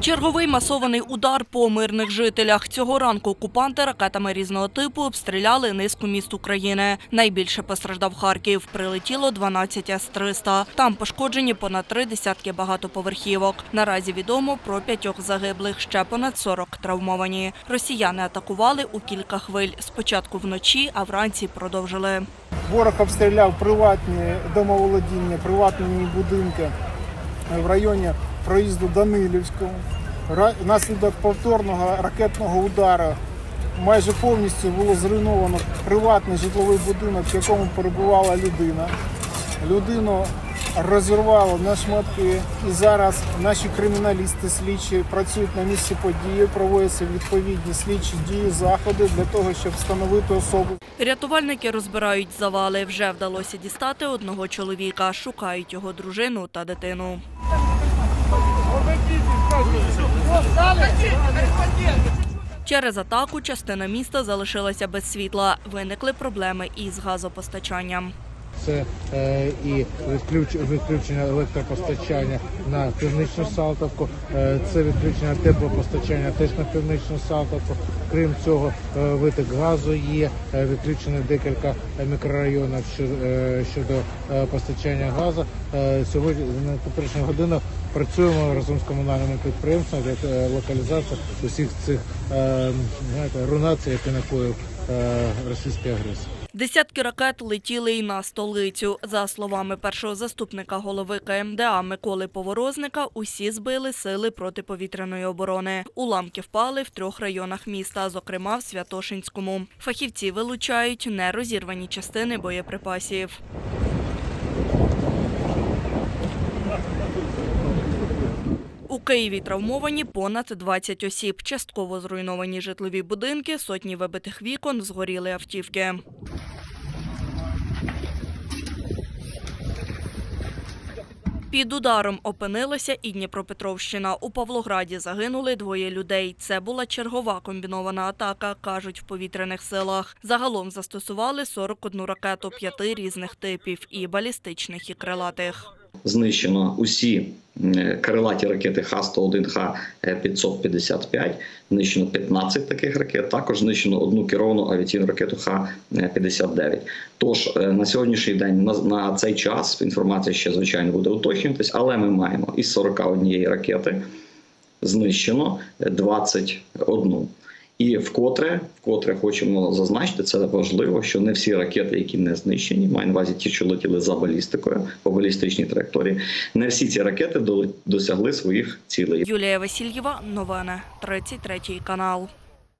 Черговий масований удар по мирних жителях. Цього ранку окупанти ракетами різного типу обстріляли низку міст України. Найбільше постраждав Харків. Прилетіло 12 С-300. Там пошкоджені понад три десятки багатоповерхівок. Наразі відомо про п'ятьох загиблих, ще понад 40 травмовані. Росіяни атакували у кілька хвиль. Спочатку вночі, а вранці продовжили. Ворог обстріляв приватні домоволодіння, приватні будинки в районі проїзду Данилівського. Внаслідок повторного ракетного удару майже повністю було зруйновано приватний житловий будинок, в якому перебувала людина. Людину розірвало на шматки, і зараз наші криміналісти слідчі працюють на місці події, проводяться відповідні слідчі дії, заходи для того, щоб встановити особу. Рятувальники розбирають завали. Вже вдалося дістати одного чоловіка. Шукають його дружину та дитину. Через атаку частина міста залишилася без світла. Виникли проблеми із газопостачанням. Це е, і відключ, відключення електропостачання на північну Салтовку, е, це відключення теплопостачання теж на північну Салтовку. Крім цього, е, виток газу є, відключено декілька мікрорайонів щодо, постачання газу. Сьогодні на теперішню годину працюємо разом з комунальними підприємствами для е, локалізації усіх цих е, рунацій, які накоїв е, російський агресор. Десятки ракет летіли й на столицю. За словами першого заступника голови КМДА Миколи Поворозника, усі збили сили протиповітряної оборони. Уламки впали в трьох районах міста, зокрема в Святошинському. Фахівці вилучають нерозірвані частини боєприпасів. У Києві травмовані понад 20 осіб. Частково зруйновані житлові будинки, сотні вибитих вікон, згоріли автівки. Під ударом опинилася і Дніпропетровщина. У Павлограді загинули двоє людей. Це була чергова комбінована атака, кажуть в повітряних силах. Загалом застосували 41 ракету п'яти різних типів і балістичних, і крилатих. Знищено усі крилаті ракети Х-101, Х-555, знищено 15 таких ракет, також знищено одну керовану авіаційну ракету Х-59. Тож е, на сьогоднішній день на, на цей час інформація ще звичайно буде уточнюватись, але ми маємо із 41 ракети знищено 21. І вкотре, вкотре хочемо зазначити, це важливо, що не всі ракети, які не знищені, маю на увазі ті, що летіли за балістикою по балістичній траєкторії, не всі ці ракети досягли своїх цілей. Юлія Васильєва, новини, 33 канал.